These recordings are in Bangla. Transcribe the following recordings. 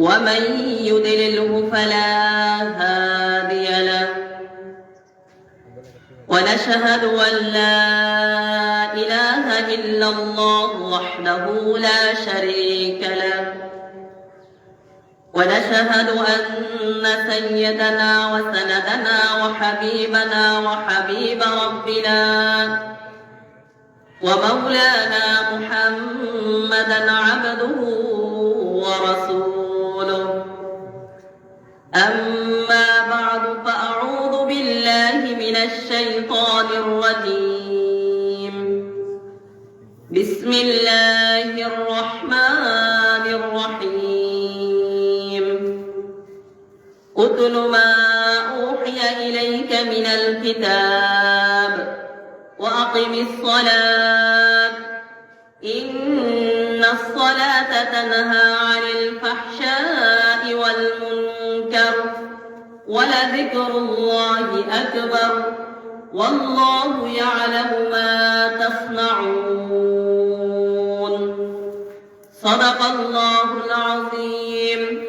ومن يضلله فلا هادي له. ونشهد أن لا إله إلا الله وحده لا شريك له. ونشهد أن سيدنا وسندنا وحبيبنا وحبيب ربنا ومولانا محمدا عبده ورسوله. أما بعد فأعوذ بالله من الشيطان الرجيم. بسم الله الرحمن الرحيم. اتل ما أوحي إليك من الكتاب وأقم الصلاة. إن الصلاة تنهى عن الفحشاء ولذكر الله أكبر والله يعلم ما تصنعون صدق الله العظيم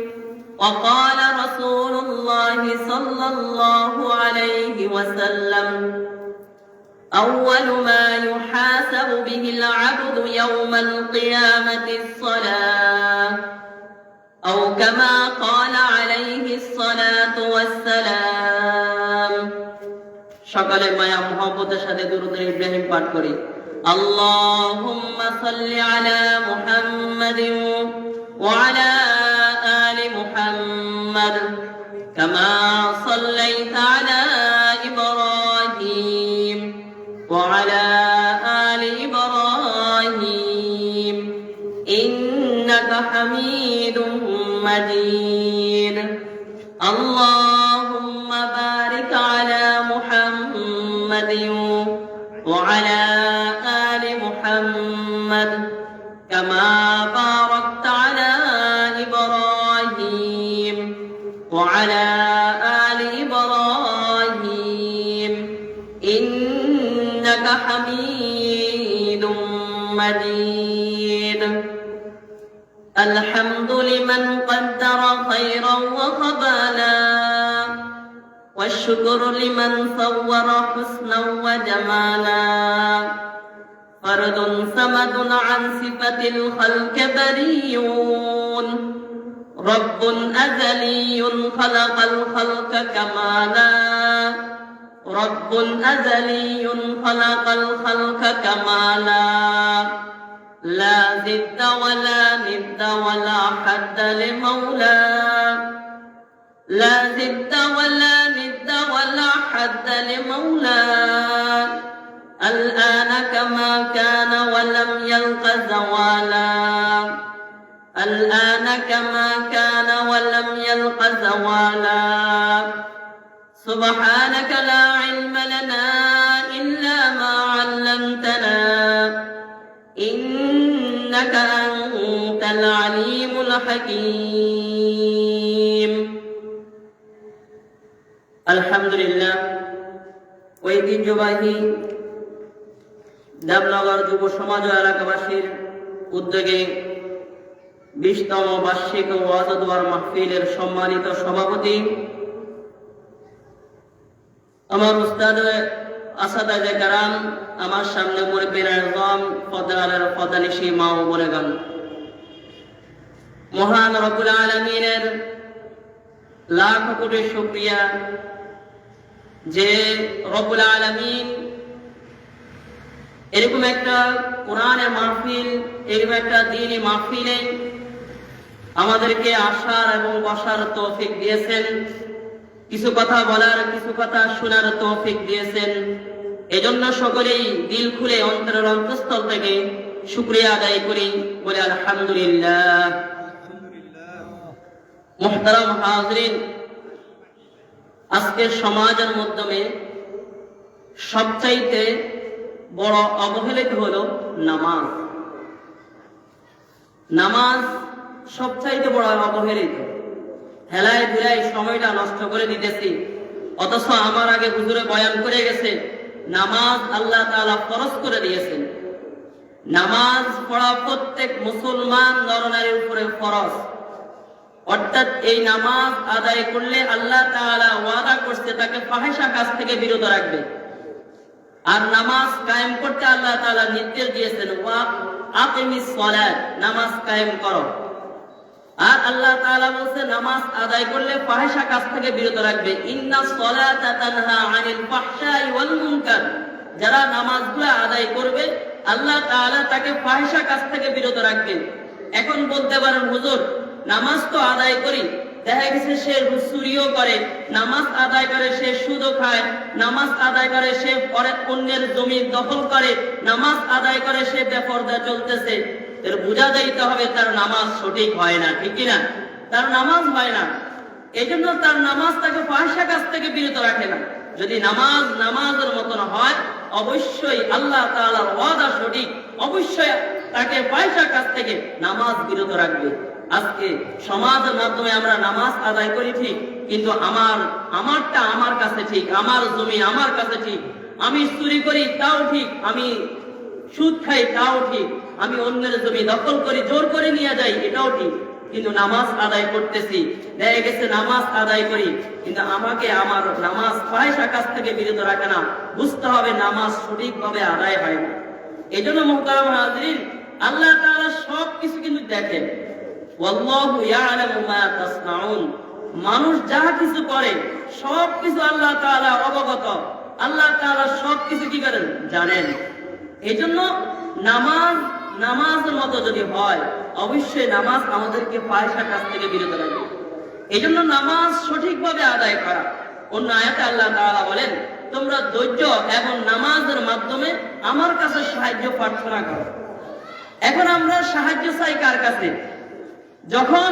وقال رسول الله صلى الله عليه وسلم أول ما يحاسب به العبد يوم القيامة الصلاة أو كما قال عليه الصلاة والسلام সকালে মায়া মোহাম্মতের সাথে দুরুদ ইব্রাহিম পাঠ করি اللهم صل على محمد وعلى آل محمد كما صليت على إبراهيم وعلى آل إبراهيم إنك حميد مجيد. الحمد لمن قدر خيرا وخبالا والشكر لمن صور حسنا وجمالا. فرد صمد عن صفة الخلق بريون رب أزلي خلق الخلق كمالا. رب أزلي خلق الخلق كمالا. لا ضد ولا ند ولا حد لمولاه لا ضد ولا ند ولا حد لمولاه الآن كما كان ولم يلق زوالا. الآن كما كان ولم يلق زوالا سبحانك لا علم لنا إلا ما علمتنا إنك أنت العليم الحكيم الحمد لله ঐতিহ্যবাহী দেবনগর যুব সমাজ ও এলাকাবাসীর উদ্যোগে বিশতম বার্ষিক ওয়াজদুয়ার মাহফিলের সম্মানিত সভাপতি। আমার উস্তাদ আসাদাজে কারাম, আমার সামনে মুরব্বীর আজম ফদরালের মা ও বলেগান মহান রব্বুল আলমিনের লাখ কোটি শুক্রিয়া যে রব্বুল আলামিন এরকম একটা কোরআনের মাহফিল, এরকম একটা দিনই মাহফিলে আমাদেরকে আসার এবং বসার তৌফিক দিয়েছেন। কিছু কথা বলার, কিছু কথা শোনার তৌফিক দিয়েছেন। এজন্য সকলেই দিল খুলে অন্তরের অন্তঃস্থল থেকে শুক্রিয়া আদায় করি। বলে আলহামদুলিল্লাহ। মুহতারাম হাজরিন, আজকের সমাজের মাধ্যমে সবচাইতে বড় অবহেলিত হলো নামাজ। নামাজ সবচাইতে বড় অবহেলিত হেলায় দুলায় সময়টা নষ্ট করে দিতেছি। অথচ আমার আগে হুজুরে বয়ান করে গেছে, নামাজ আল্লাহ তাআলা ফরজ করে দিয়েছেন। নামাজ পড়া প্রত্যেক মুসলমান নরনারীর উপরে ফরজ। অর্থাৎ এই নামাজ আদায় করলে আল্লাহ তাআলা ওয়াদা করছে তাকে ফাহিশা কাজ থেকে বিরত রাখবে। আর নামাজ কায়েম করতে আল্লাহ তাআলা নির্দেশ দিয়েছেন, ওয়া আকিমিস সালাত নামাজ কায়েম করো। আর আল্লাহ তাআলা বলছে নামাজ আদায় করলে ফাহিশা কাজ থেকে বিরত রাখবে। ইন্না সালাতা তানহা আনিল ফাহশাই ওয়াল মুনকার। যারা নামাজগুলো আদায় করবে, আল্লাহ তাআলা তাকে ফাহিশা কাজ থেকে বিরত রাখবেন। এখন বলতে পারেন, হুজুর, নামাজ তো আদায় করি। দেখা গেছে সে চুরিও করে। নামাজ আদায় করে, সে সুদও খায়। নামাজ আদায় করে, সে অন্যের জমি দখল করে। নামাজ আদায় করে, সে বেপরদা চলতেছে। এর বোঝা যাইতে হবে তার নামাজ সঠিক হয় না, ঠিক না তার নামাজ হয় না। এই জন্য তার নামাজ তাকে থেকে বিরত রাখে না। যদি নামাজ নামাজের মতন হয়, অবশ্যই আল্লাহ তাআলার ওয়াদা সঠিক। অবশ্যই তাকে ফাহিশা কাছ থেকে নামাজ বিরত রাখবে। আজকে সমাজের মাধ্যমে আমরা নামাজ আদায় করি ঠিক, কিন্তু আমার, আমারটা আমার কাছে ঠিক, আমার জমি আমার কাছে ঠিক। আমি চুরি করি তাও ঠিক, আমি সুদ খাই, তাও ঠিক। আমি অন্যের জমি দখল করি, জোর করে নিয়ে যাই, এটাও ঠিক। কিন্তু নামাজ আদায় করতেছি। দেখা গেছে, নামাজ আদায় করি। কিন্তু আমাকে আমার নামাজ পয়সা কাছ থেকে বিরত রাখে না। বুঝতে হবে, নামাজ সঠিকভাবে আদায় হয় না। এই জন্য মোহতারাম আল্লাহ তাআলা সব কিছু কিন্তু দেখেন। মানুষ যা কিছু করে, সব কিছু আল্লাহ তাআলা অবগত। আল্লাহ তাআলা সব কিছু কি করেন? জানেন। এই জন্য নামাজ, নামাজের মতো যদি হয়, অবশ্যই নামাজ আমাদেরকে পয়সা কাছ থেকে বিরত রাখবে। এই জন্য নামাজ সঠিকভাবে আদায় করা। অন্য আয়াতে আল্লাহ তাআলা বলেন, তোমরা ধৈর্য এবং নামাজের মাধ্যমে আমার কাছে সাহায্য প্রার্থনা করো। এখন আমরা সাহায্য চাই কার কাছে? যখন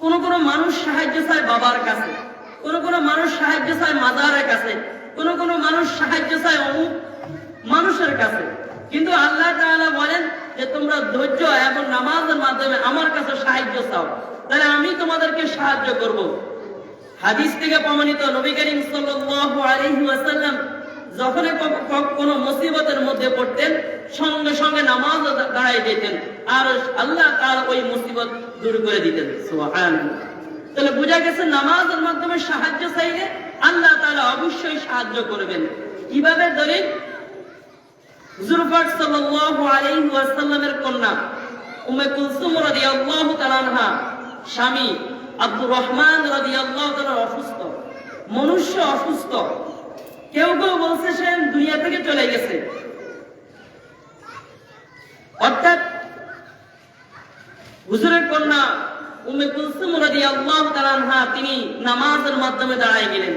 কোন কোন মানুষ সাহায্য চায় বাবার কাছে, কোন কোন মানুষ সাহায্য চায় মাদারের কাছে, কোন কোন মানুষ সাহায্য চায় অমুক মানুষের কাছে। কিন্তু আল্লাহ তাআলা বলেন যে, তোমরা ধৈর্য এবং নামাজের মাধ্যমে আমার কাছে সাহায্য চাও। তাহলে আমি তোমাদেরকে সাহায্য করব। হাদিস থেকে প্রমাণিত নবী করিম ওয়াসাল্লাম যখন কোন মুসিবতের মধ্যে পড়তেন, সঙ্গে সঙ্গে নামাজ দাঁড়াই দিতেন আর আল্লাহ তার ওই মুসিবত দূর করে দিতেন। তাহলে বোঝা গেছে নামাজের মাধ্যমে সাহায্য চাইলে আল্লাহ তাআলা অবশ্যই সাহায্য করবেন। কীভাবে ধরেন হুজুর সাল্লাল্লাহু আলাইহি ওয়াসাল্লামের কন্যা, উম্মে কুলসুম রাদিয়াল্লাহু তাআলা আনহা, স্বামী আব্দুর রহমান রাদিয়াল্লাহু তাআলা অসুস্থ, মনুষ্য অসুস্থ। কেউ কেউ বলছে সে দুনিয়া থেকে চলে গেছে। অর্থাৎ হুজুরের কন্যা কুলসুম রাদিয়াল্লাহু তাআলা আনহা, তিনি নামাজের মাধ্যমে দাঁড়ায় গেলেন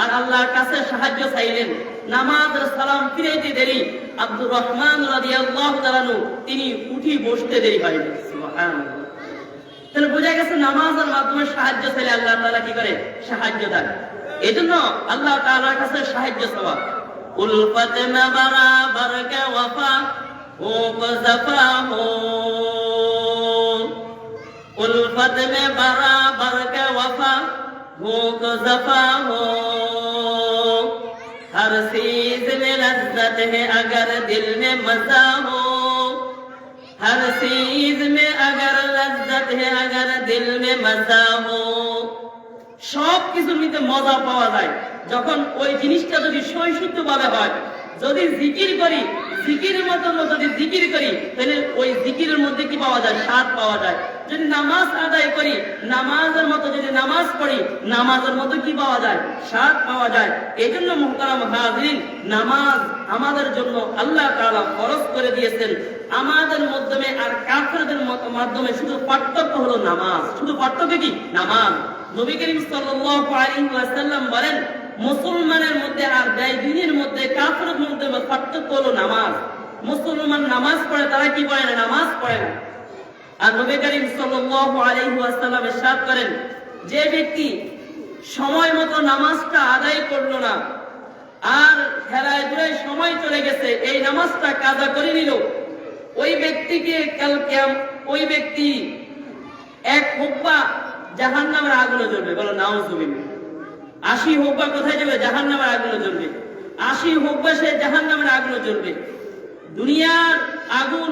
আর আল্লাহর কাছে সাহায্য চাইলেন। নামাজের সালাম ফিরাইতে দেরি আব্দুর রহমান রাদিয়াল্লাহু তাআলা তিনি উঠি বসতে দেরি হয়। সুবহানাল্লাহ। তাহলে বোঝা গেছে নামাজের মাধ্যমে সাহায্য চাইলে আল্লাহ তাআলা কি করে? সাহায্য দেন। এজন্য আল্লাহ তাআলার কাছে সাহায্য চাওয়া। উলফাত নাবারা বারকা ওয়াফা ও কজাফা হো উলফাত মে বারা বারকা ওয়াফা ও কজাফা হো ہر چیز میں لذت ہے اگر دل میں مزہ ہو ہر چیز میں اگر لذت ہے اگر دل میں مزہ ہو সব কিছুর মধ্যে মজা পাওয়া যায় যখন ওই জিনিসটা যদি শৈশুদ্ধ ভাবে হয় যদি জিকির করি জিকিরের মতো যদি জিকির করি, তাহলে ওই জিকিরের মধ্যে কি পাওয়া যায়? স্বাদ পাওয়া যায়। যদি নামাজ আদায় করি, নামাজের মতো যদি নামাজ পড়ি, নামাজের মতো কি পাওয়া যায়? স্বাদ পাওয়া যায়। এই জন্য মোহতারাম হাজরিন, নামাজ আমাদের জন্য আল্লাহ তাআলা খরচ করে দিয়েছেন। আমাদের মাধ্যমে আর কাফেরদের মাধ্যমে শুধু পার্থক্য হলো নামাজ। শুধু পার্থক্য কি? নামাজ। নবী করিম সাল্লাল্লাহু আলাইহি ওয়াসাল্লাম বলেন মুসলমানের মধ্যে আর বেদিনের মধ্যে কাফেরের মধ্যে পার্থক্য হলো নামাজ। মুসলমান নামাজ পড়ে, তারা কি পড়ে না নামাজ পড়ে না? আর নবী করিম সাল্লাল্লাহু আলাইহি ওয়াসাল্লাম ইরশাদ করেন, যে ব্যক্তি সময় মতো নামাজটা আদায় করল না, আর খেলায় দুলায় সময় চলে গেছে, এই নামাজটা কাজা করে নিল, ওই ব্যক্তিকে কাল কিয়াম, ওই ব্যক্তি এক হুব্বা জাহান্নামের আগুনে জ্বলবে, বলো নাউজুবিল্লাহ। আশি হোক বা কোথায় যাবে, জাহান্নামের আগুনে জ্বলবে। আশি হোক বা সে জাহান্নামের আগুনে জ্বলবে। দুনিয়ার আগুন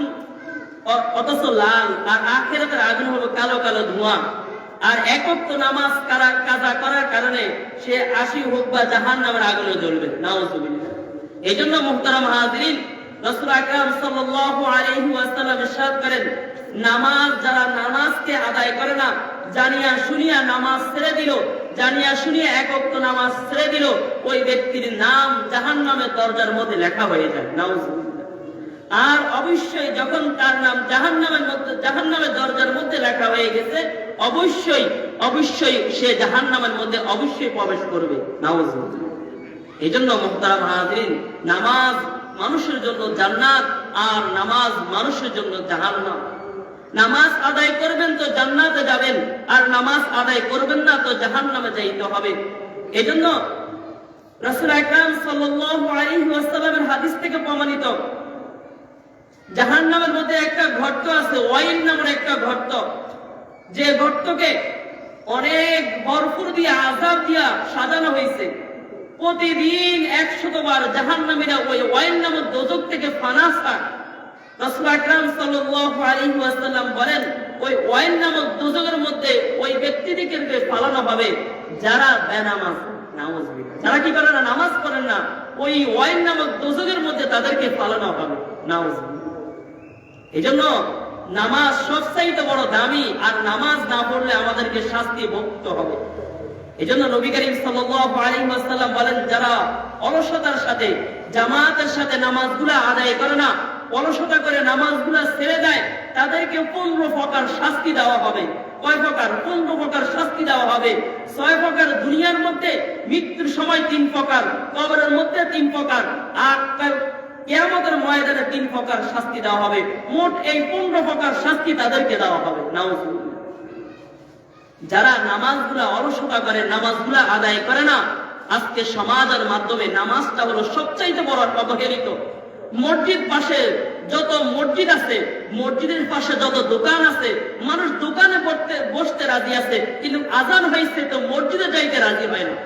অথচ লাল, আর আখেরাতের আগুন হলো কালো কালো ধোঁয়া। আর একক তো নামাজ কারা, কাজা করার কারণে সে আশি হোক বা জাহান নামের আগুনে জ্বলবে। নাউজুবিল্লাহ। এই জন্য মুহতারাম হাজরিন, রাসূল আকরাম সাল্লাল্লাহু আলাইহি করেন, নামাজ যারা নামাজকে আদায় করে না, জানিয়া শুনিয়া নামাজ ছেড়ে দিল জানিয়া শুনিয়া একক তো নামাজ ছেড়ে দিল। ওই ব্যক্তির নাম জাহান জাহান্নামের দরজার মধ্যে লেখা হয়ে যায়। নাউজুবিল্লাহ। আর অবশ্যই যখন তার নাম জাহান্নামের মধ্যে জাহান্নামের দরজার মধ্যে লেখা হয়ে গেছে, অবশ্যই অবশ্যই সে জাহান্নামের মধ্যে অবশ্যই প্রবেশ করবে। নামাজ এই জন্য মুহতারাম হাজরিন, নামাজ মানুষের জন্য জান্নাত আর নামাজ মানুষের জন্য জাহান্নাম। নামাজ আদায় করবেন তো জান্নাতে যাবেন, আর নামাজ আদায় করবেন না তো জাহান্নামে যাইতে হবে। এই জন্য রাসূল আকরাম ওয়াসাল্লামের হাদিস থেকে প্রমাণিত জাহান নামের মধ্যে একটা গর্ত আছে, ওয়াইন নামের একটা গর্ত। যে গর্তকে অনেক ভরপুর দিয়ে আজাব দিয়া সাজানো হয়েছে। প্রতিদিন একশত বার জাহান নামীরা ওই ওয়াইন নামের দোজক থেকে পায় বলেন, ওই নামক মধ্যে ওই ফালানো হবে যারা বেনামাজ, নামাজ যারা কি করে না, নামাজ না, ওই নামক মধ্যে তাদেরকে ফালানো হবে, নামাজ এই জন্য নামাজ সবচাইতে বড় দামি আর নামাজ না পড়লে আমাদেরকে শাস্তি ভুক্ত হবে। এই জন্য নবী করিম ওয়াসাল্লাম বলেন, যারা অলসতার সাথে, জামাতের সাথে নামাজগুলো আদায় করে না অলসতা করে নামাজগুলো ছেড়ে দেয়, তাদেরকে পনেরো প্রকার শাস্তি দেওয়া হবে। কয় প্রকার? পনেরো প্রকার শাস্তি দেওয়া হবে। ছয় প্রকার দুনিয়ার মধ্যে মৃত্যুর সময় তিন প্রকার, কবরের মধ্যে তিন প্রকার, আর কেয়ামতের ময়দানে তিন প্রকার শাস্তি দেওয়া হবে। মোট এই পনেরো প্রকার শাস্তি তাদেরকে দেওয়া হবে। নাউজুবিল্লাহ। যারা নামাজগুলা অলসতা করে, নামাজগুলা আদায় করে না, আজকে সমাজের মাধ্যমে নামাজটা হলো সবচাইতে বড় অবহেলিত মসজিদ পাশে যত মসজিদ আছে, মসজিদের পাশে যত দোকান আছে, মানুষ দোকানে পড়তে, বসতে রাজি আছে, কিন্তু আজান হয়েছে তো মসজিদে যাইতে রাজি হয় না।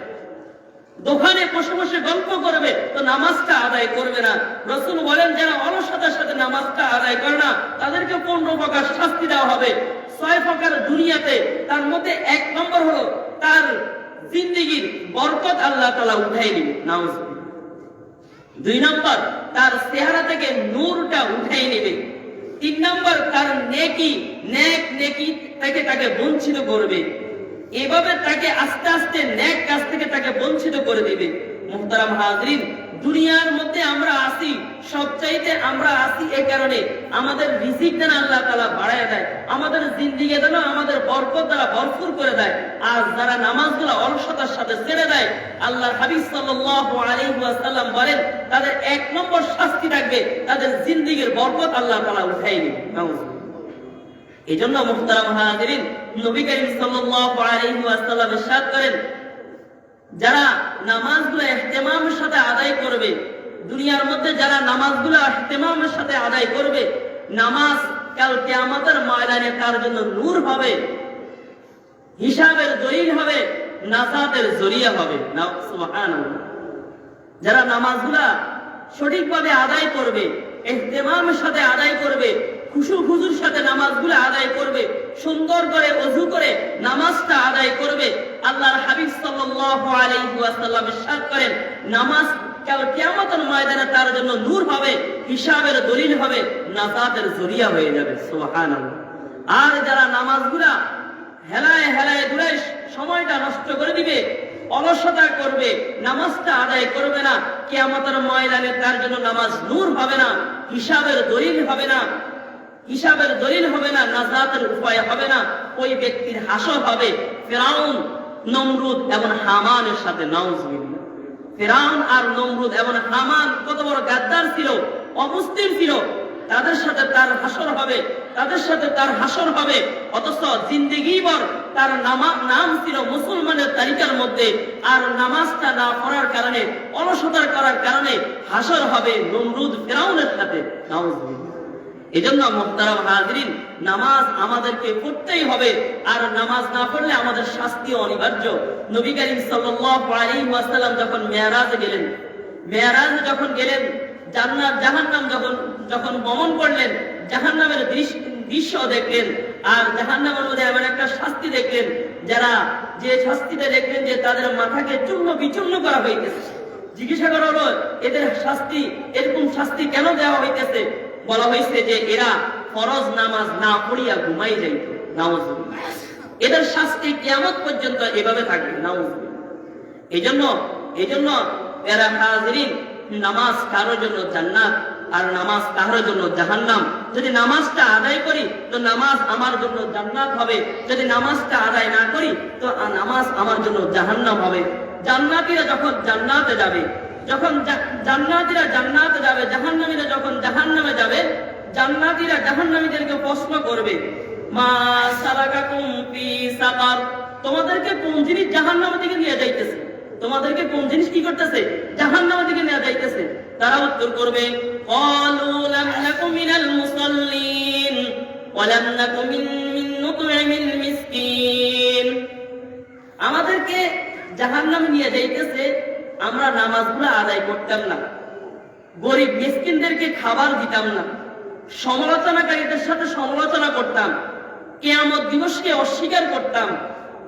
দোকানে বসে বসে গল্প করবে তো নামাজটা আদায় করবে না। রসুল বলেন, যারা অলসতার সাথে নামাজটা আদায় করে না, তাদেরকে পনেরো প্রকার শাস্তি দেওয়া হবে। ছয় প্রকার দুনিয়াতে তার মধ্যে এক নম্বর হলো, তার জিন্দিগির বরকত আল্লাহ তালা উঠাই দিবে। নামাজ দুই নম্বর, তার চেহারা থেকে নূরটা উঠাই নেবে। তিন নম্বর, তার নেকি, নেক নেকি তাকে তাকে বঞ্চিত করবে। এভাবে তাকে আস্তে আস্তে ন্যাক কাছ থেকে তাকে বঞ্চিত করে দেবে। মোহতারাম হাজরিন দুনিয়ার মধ্যে আমরা আসি সবচাইতে আমরা আসি এই কারণে আমাদের রিজিক যেন আল্লাহ তালা বাড়ায় দেয়, আমাদের জিন্দিগি যেন আমাদের বরকত দ্বারা ভরপুর করে দেয়। আর যারা নামাজগুলো অলসতার সাথে ছেড়ে দেয় আল্লাহ আলাইহি ওয়াসাল্লাম বলেন, তাদের এক নম্বর শাস্তি থাকবে, তাদের জিন্দিগির বরকত আল্লাহ তালা উঠাই নেবে এই জন্য মুহতারাম হাজিরিন, নবী করিম সাল্লাল্লাহু আলাইহি ওয়াসাল্লাম করেন যারা নামাজগুলো ইহতিমামের সাথে আদায় করবে, দুনিয়ার মধ্যে যারা নামাজগুলো ইহতিমামের সাথে আদায় করবে, নামাজ কাল কিয়ামতের ময়দানে তার জন্য নূর হবে, হিসাবের দলিল হবে, নাজাতের জরিয়া হবে। যারা নামাজগুলা সঠিকভাবে আদায় করবে এহতেমামের সাথে আদায় করবে, খুশু খুজুর সাথে নামাজগুলো আদায় করবে, সুন্দর করে অজু করে নামাজটা আদায় করবে আল্লাহর হাবিব সাল্লাল্লাহু আলাইহি ওয়াসাল্লাম ইরশাদ করেন, নামাজ কাল কিয়ামতের ময়দানে তার জন্য নূর হবে, হিসাবের দলিল হবে, নাজাতের জরিয়া হয়ে যাবে, সুবহানাল্লাহ। আর যারা নামাজগুলা হেলায় হেলায় দূরে সময়টা নষ্ট করে দিবে, অলসতা করবে, নামাজটা আদায় করবে না, কেয়ামতের ময়দানে তার জন্য নামাজ নূর হবে না, হিসাবের দলিল হবে না, হিসাবের দলিল হবে না, নাজাতের উপায় হবে না, ওই ব্যক্তির হাসর হবে, ফেরাউন নমরুদ এবং হামানের সাথে নাউজবিল্লাহ ফেরাউন আর নমরুদ এবং হামান কত বড় গাদ্দার ছিল, অবস্থির ছিল। তাদের সাথে তার হাসর হবে, তাদের সাথে তার হাসর হবে। অথচ জিন্দিগি বর তার নামা নাম ছিল মুসলমানের তালিকার মধ্যে। আর নামাজটা না পড়ার কারণে, অলসতার করার কারণে হাসর হবে নমরুদ ফেরাউনের সাথে নাউজুবিল্লাহ এজন্য মোহতারাম হাজরিন, নামাজ আমাদেরকে পড়তেই হবে, আর নামাজ না পড়লে আমাদের শাস্তি অনিবার্য। নবী করিম ওয়াসাল্লাম যখন মেয়ারাজে গেলেন, মেয়ারাজে যখন গেলেন, জান্নাত জাহান্নাম যখন যখন গমন করলেন, জাহান্নামের দৃশ্য দৃশ্য দেখলেন, আর জাহান্নামের মধ্যে এমন একটা শাস্তি দেখলেন, যারা যে শাস্তিটা দেখলেন যে তাদের মাথাকে চূর্ণ বিচূর্ণ করা হইতেছে। জিজ্ঞাসা করা হলো এদের শাস্তি, এরকম শাস্তি কেন দেওয়া হইতেছে? বলা হয়েছে যে এরা ফরজ নামাজ না পড়িয়া ঘুমাই যাইত। নামাজ এদের শাস্তি কিয়ামত পর্যন্ত এভাবে থাকবে। নামাজ এই জন্য এই জন্য এরা হাজিরিন, নামাজ কারোর জন্য জান্নাত আর নামাজ কারোর জন্য জাহান্নাম। যদি নামাজটা আদায় করি, তো নামাজ আমার জন্য জান্নাত হবে। যদি নামাজটা আদায় না করি, তো নামাজ আমার জন্য জাহান্নাম হবে। জান্নাতীরা যখন জান্নাতে যাবে যখন জান্নাতিরা জান্নাত যাবে, জাহান্নামীরা যখন জাহান্নামে যাবে, জান্নাতিরা জাহান্নামীদেরকে প্রশ্ন করবে। মা সালাকাকুম ফি সাকার। তোমাদেরকে কোন জিনিস জাহান্নাম থেকে নিয়ে যাইতেছে? তোমাদেরকে কোন জিনিস কি করতেছে? জাহান্নাম থেকে নিয়ে যাইতেছে। তারা উত্তর করবে ক্বালু লাম নাকু মিনাল মুসাল্লিন, ওয়া লাম নাকু মিসকিন। আমাদেরকে জাহান্নামে নিয়ে যাইতেছে আমরা নামাজগুলো আদায় করতাম না। গরিব মিসকিনদেরকে খাবার দিতাম না। সমালোচনাকারীদের সাথে সমালোচনা করতাম। কেয়ামত দিবসকে অস্বীকার করতাম।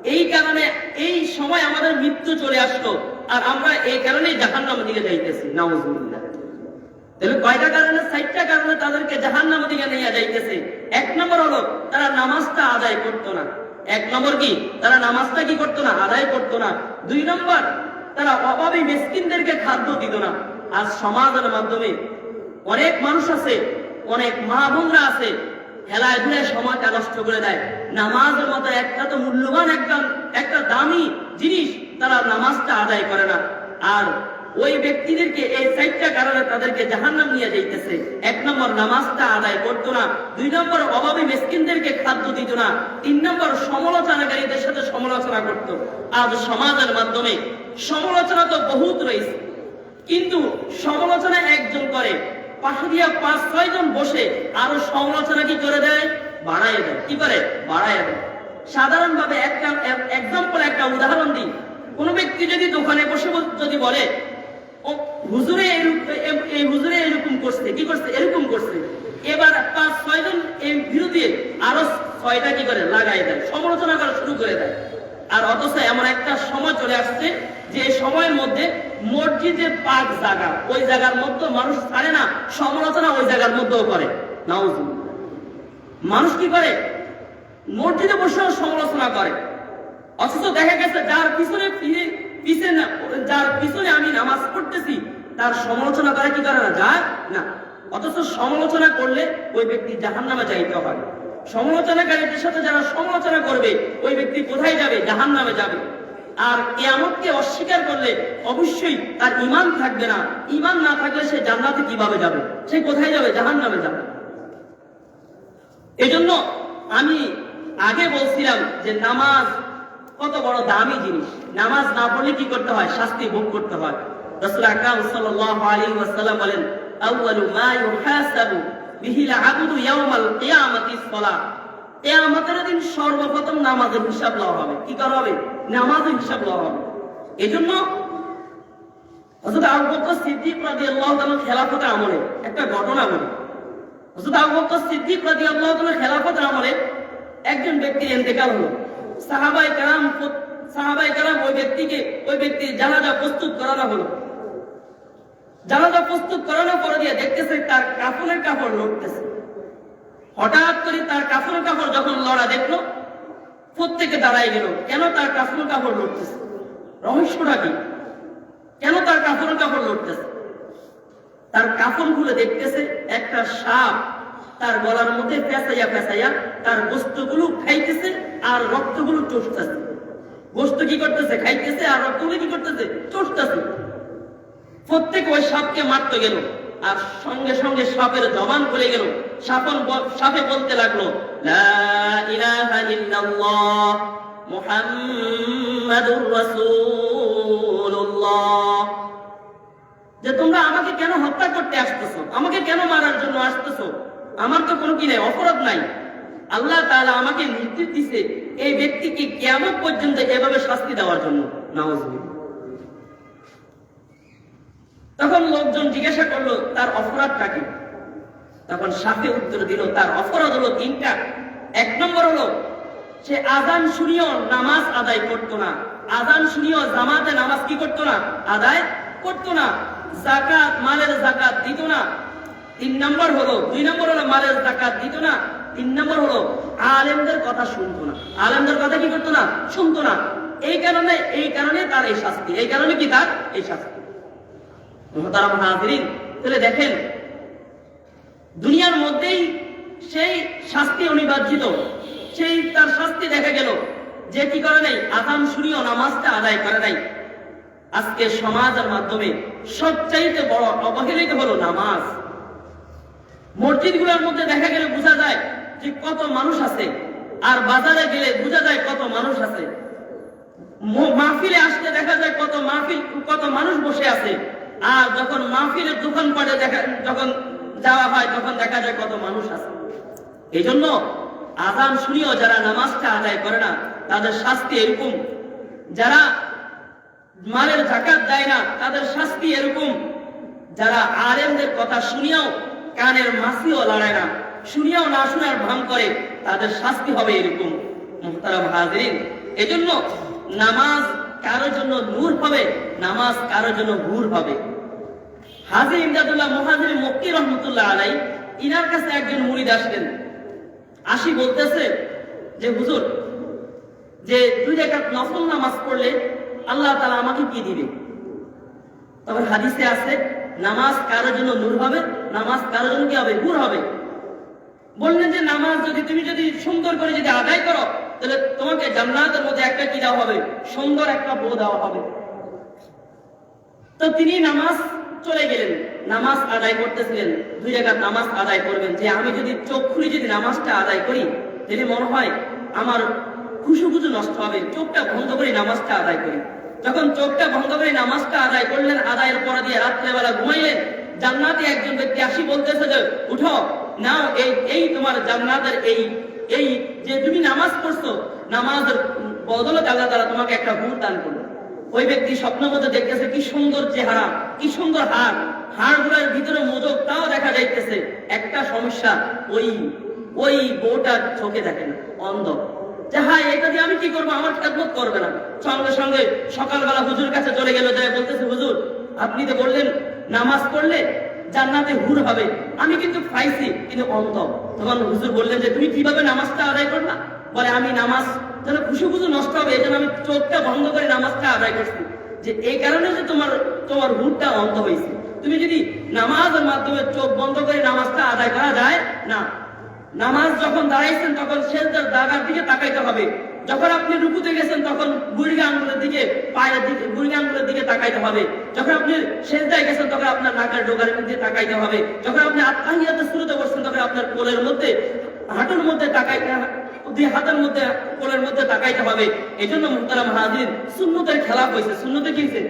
এই কারণে এই সময় আমাদের মৃত্যু চলে আসলো আর আমরা এই কারণে জাহান্নাম দিকে যাইতেছি, নাউজুবিল্লাহ। তাহলে কয়টা কারণে? চারটা কারণে তাদেরকে জাহান্নাম দিকে নিয়ে যাইতেছে। এক নম্বর হলো, তারা নামাজটা আদায় করতো না। এক নম্বর কি? তারা নামাজটা কি করতো না? আদায় করতো না। দুই নম্বর তারা অভাবী মিসকিনদেরকে খাদ্য দিত না। আজ সমাজের মাধ্যমে অনেক মানুষ আছে, অনেক মা বোনরা আছে খেলায় ধুলে সমাজ নষ্ট করে দেয়। নামাজের মতো একটা তো মূল্যবান একটা একটা দামি জিনিস তারা নামাজটা আদায় করে না। আর ওই ব্যক্তিদেরকে এই চারটা কারণে তাদেরকে জাহান্নাম নিয়ে যাইতেছে। এক নম্বর নামাজটা আদায় করতো না, দুই নম্বর অভাবী মেসকিনদেরকে খাদ্য দিত না, তিন নম্বর সমালোচনাকারীদের সাথে সমালোচনা করত। আজ সমাজের মাধ্যমে সমালোচনা তো বহুত রয়েছে, কিন্তু সমালোচনা একজন করে, পাশে দিয়া পাঁচ, ছয় জন বসে আরও সমালোচনা কি করে দেয়? বাড়ায় দেয়। কি করে? বাড়ায় দেয়। সাধারণভাবে একটা এক্সাম্পল একটা উদাহরণ দিই। কোন ব্যক্তি যদি দোকানে বসে যদি বলে হুজুরে এই হুজুরে এরকম করছে, কি করছে? এরকম করছে। এবার পাঁচ, ছয় জন এই বিরোধী আরও ছয়টা কি করে? লাগাই দেয়, সমালোচনা করা শুরু করে দেয়। আর অথচ এমন একটা সময় চলে আসছে যে সময়ের মধ্যে মসজিদের পাক জায়গা, ওই জায়গার মধ্যে মানুষ ছাড়ে না, সমালোচনা ওই জায়গার মধ্যেও করে। নাউজুবিল্লাহ। মানুষ কি করে? মসজিদে বসেও সমালোচনা করে। অথচ দেখা গেছে যার পিছনে পিছনে, যার পিছনে আমি নামাজ পড়তেছি, তার সমালোচনা করে কি করে না? যায় না। অথচ সমালোচনা করলে ওই ব্যক্তি জাহান নামে যাইতে হয়। সমালোচনাকারীদের সাথে যারা সমালোচনা করবে, ওই ব্যক্তি কোথায় যাবে? জাহান নামে যাবে। আর কেয়ামতকে অস্বীকার করলে অবশ্যই তার ইমান থাকবে না। ইমান না থাকলে সে জান্নাতে কীভাবে যাবে? সে কোথায় যাবে? জাহান নামে যাবে। এজন্য আমি আগে বলছিলাম যে নামাজ কত বড় দামি জিনিস। নামাজ না পড়লে কি করতে হয়? শাস্তি ভোগ করতে হয়। রাসূল আকরাম সাল্লাল্লাহু আলাইহি ওয়াসাল্লাম বলেন, আউয়ালু মা ইউহাসাবু ইয়াউমাল কিয়ামাতিস সালাহ। কিয়ামতের দিন সর্বপ্রথম নামাজের হিসাব লওয়া হবে। কি করা হবে? নামাজের হিসাব লওয়া হবে। এজন্য হযরত আবু বকর সিদ্দিক রাদিয়াল্লাহু তাআলা খেলাফতের আমলে একটা ঘটনা বলি হযরত আবু বকর সিদ্দিক রাদিয়াল্লাহু তাআলা খেলাফতের আমলে একজন ব্যক্তির ইন্তেকাল হলো। দেখতেছে তার কাপড় হঠাৎ করে তার কাফন কাপড় যখন লড়া দেখল, প্রত্যেকে দাঁড়াই গেল, কেন তার কাফন কাপড় লড়তেছে? রহস্যটা কি? কেন তার কাফন কাপড় লড়তেছে? তার কাফন খুলে দেখতেছে একটা সাপ তার গলার মধ্যে পেঁচাইয়া পেঁচাইয়া তার গোস্তগুলো খাইতেছে আর রক্তগুলো চষতেছে। গোস্ত কি করতেছে? খাইতেছে আর রক্তগুলো কি করতেছে? চষতেছে। প্রত্যেক ওই সাপকে মারতে গেল আর সঙ্গে সঙ্গে সাপের জবান খুলে গেল। সাপন সাপে বলতে লাগল যে তোমরা আমাকে কেন হত্যা করতে আসতেছো? আমাকে কেন মারার জন্য আসতেছো? আমার তো কোনো কি নাই, অপরাধ নাই। আল্লাহ তাআলা আমাকে নির্দেশ দিছে এই ব্যক্তিকে কিয়ামত পর্যন্ত এভাবে শাস্তি দেওয়ার জন্য। নাউজুবিল্লাহ। তখন লোকজন জিজ্ঞাসা করল, তার অপরাধটা কি? তখন সাফে উত্তর দিল, তার অপরাধ হলো তিনটা। এক নম্বর হলো, সে আজান শুনিও নামাজ আদায় করতো না। আজান শুনিও জামাতে নামাজ কি করতো না? আদায় করতো না। জাকাত মালের জাকাত দিত না। তিন নম্বর হলো, দুই নম্বর হলো মালের জাকাত দিত না, তিন নম্বর হলো আলেমদের কথা শুনতো না। আলেমদের কথা কি করতো না? শুনতো না। এই কারণে এই কারণে তার এই শাস্তি। এই কারণে কি তার? এই শাস্তি। মোহতারাম হাজিরিন, তাহলে দেখেন, দুনিয়ার মধ্যেই সেই শাস্তি অনিবার্জিত। সেই তার শাস্তি দেখা গেল যে কি করে নাই? আজান শুনিও নামাজটা আদায় করে নাই। আজকে সমাজের মাধ্যমে সবচাইতে বড় অবহেলিত হলো নামাজ। মসজিদগুলোর মধ্যে দেখা গেলে বোঝা যায় যে কত মানুষ আছে, আর বাজারে গেলে বোঝা যায় কত মানুষ আছে। মাহফিলে আসতে দেখা যায় কত মাহফিল, কত মানুষ বসে আছে, আর যখন মাহফিলের দোকান পাড়ে দেখা, যখন যাওয়া হয়, তখন দেখা যায় কত মানুষ আছে। এই জন্য আজান শুনিও যারা নামাজটা আদায় করে না, তাদের শাস্তি এরকম। যারা মালের জাকাত দেয় না, তাদের শাস্তি এরকম। যারা আলেমদের কথা শুনিয়াও কানের মাসিও লড়ায় না, শুনিয়াও না শোনার ভান করে, তাদের শাস্তি হবে এরকম মুহতারাম হাজিরিন। এজন্য নামাজ কারোর জন্য নূর হবে, নামাজ কারোর জন্য হুর হবে। হাজি ইমদাদুল্লাহ মহাজির মক্কি রহমতুল্লাহ আলাই, ইনার কাছে একজন মুরিদ আসলেন। আসি বলতেছে যে, হুজুর, যে দুই রেখাত নফল নামাজ পড়লে আল্লাহ তালা আমাকে কি দিবে? তবে হাদিসে আছে নামাজ কারোর জন্য নূর হবে, নামাজ কারোর জন্য কি হবে? নূর হবে। বললেন যে, নামাজ যদি, তুমি যদি সুন্দর করে যদি আদায় করো, তাহলে তোমাকে জান্নাতের মধ্যে একটা কি দেওয়া হবে? সুন্দর একটা বউ দেওয়া হবে। তো তিনি নামাজ চলে গেলেন, নামাজ আদায় করতেছিলেন, দুই জায়গায় নামাজ আদায় করবেন। যে আমি যদি চোখ খুলে যদি নামাজটা আদায় করি যদি মনে হয় আমার খুশু খুশু নষ্ট হবে, চোখটা বন্ধ করে নামাজটা আদায় করি। যখন চোখটা বন্ধ করে নামাজটা আদায় করলেন, আদায়ের পর দিয়ে রাত্রেবেলা ঘুমাইলেন জান্নাতে একজন ব্যক্তি আসি বলতেছে যে, উঠো, নাও এই এই তোমার জান্নাতের এই এই যে তুমি নামাজ পড়ছো, নামাজের বদলত আল্লাহ তারা তোমাকে একটা হুর দান করল। ওই ব্যক্তি স্বপ্ন মতো দেখতেছে, কি সুন্দর চেহারা, কি সুন্দর হাড় হাড়গুলার ভিতরে মোদক তাও দেখা যাইতেছে। একটা সমস্যা, ওই ওই বউটার চোখে দেখে না অন্ধ। যে হ্যাঁ এটা দিয়ে আমি কি করব? আমার খেদমত করবে না। সঙ্গে সঙ্গে সকালবেলা হুজুর কাছে চলে গেল, যায় বলতেছে, হুজুর, আপনি তো বললেন নামাজ পড়লে জান্নাতে হুর হবে। আমি কিন্তু পাইছি, কিন্তু অন্ধ। তখন হুজুর বললেন যে, তুমি কীভাবে নামাজটা আদায় করলা? বলে, আমি নামাজ, যেন খুশি খুশি নষ্ট হবে, এই আমি চোখটা বন্ধ করে নামাজটা আদায় করছি। যে এই কারণে যে তোমার তোমার হুরটা অন্ধ হয়েছে। তুমি যদি নামাজের মাধ্যমে চোখ বন্ধ করে নামাজটা আদায় করা যায়, না। নামাজ যখন দাঁড়াইছেন, তখন সেজদার দাগার দিকে তাকাইতে হবে। যখন আপনি রুকুতে গেছেন, তখন বুড়ি আঙ্গুলের দিকে, পায়ের দিকে বুড়ি আঙ্গুলের দিকে তাকাইতে হবে। যখন আপনি সেজদায় গেছেন, তখন আপনার নাকের ডোগার মধ্যে তাকাইতে হবে। যখন আপনি আত্মাহিয়াতে শুরুতে করছেন তখন আপনার কোলের মধ্যে, হাঁটুর মধ্যে তাকাইতে দুই হাতের মধ্যে, কোলের মধ্যে তাকাইতে হবে। এই জন্য মুহতারাম হাজির সুন্নতের হয়েছে সুন্নতে কি হয়েছে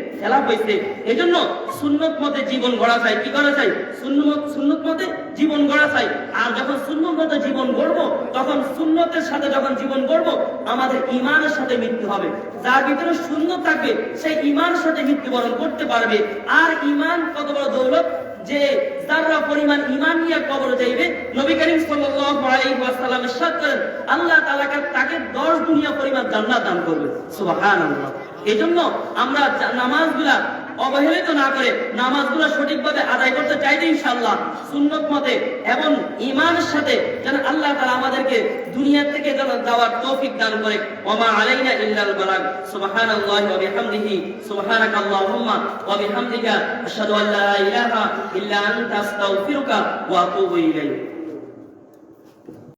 হয়েছে এই জন্য সুন্নত মতে জীবন গড়া চাই কি করা চাই সুন্নত সুন্নত মতে জীবন গড়া চাই আর যখন সুন্নত মতে জীবন গড়বো, তখন সুন্নতের সাথে যখন জীবন গড়বো, আমাদের ইমানের সাথে মৃত্যু হবে। যার ভিতরে সুন্নত থাকবে সেই ইমানের সাথে মৃত্যুবরণ করতে পারবে। আর ইমান কত বড় দৌলত? যে যারা পরিমাণ ইমান নিয়ে কবর যাইবে, নবী করিম সাল্লাল্লাহু আল্লাহ তাআলা তাকে 10 দুনিয়া পরিমাণ জান্নাত দান করবে। সুবহানাল্লাহ। এজন্য আমরা নামাজগুলা অবহেলিত না করে নামাজগুলো সঠিকভাবে আদায় করতে চাইতে ইনশাআল্লাহ সুন্নত মতে এবং ইমানের সাথে যেন আল্লাহ তাআলা আমাদেরকে দুনিয়া থেকে যেন যাওয়ার তৌফিক দান করে। ওমা আলাইনা ইল্লাল বালাগ। সুবহানাল্লাহি ওয়া বিহামদিহি। সুবহানাকা আল্লাহুম্মা ওয়া বিহামদিকা। আশহাদু আল্লা ইলাহা ইল্লা আনতা। আস্তাগফিরুকা ওয়া আতুবু ইলাইক।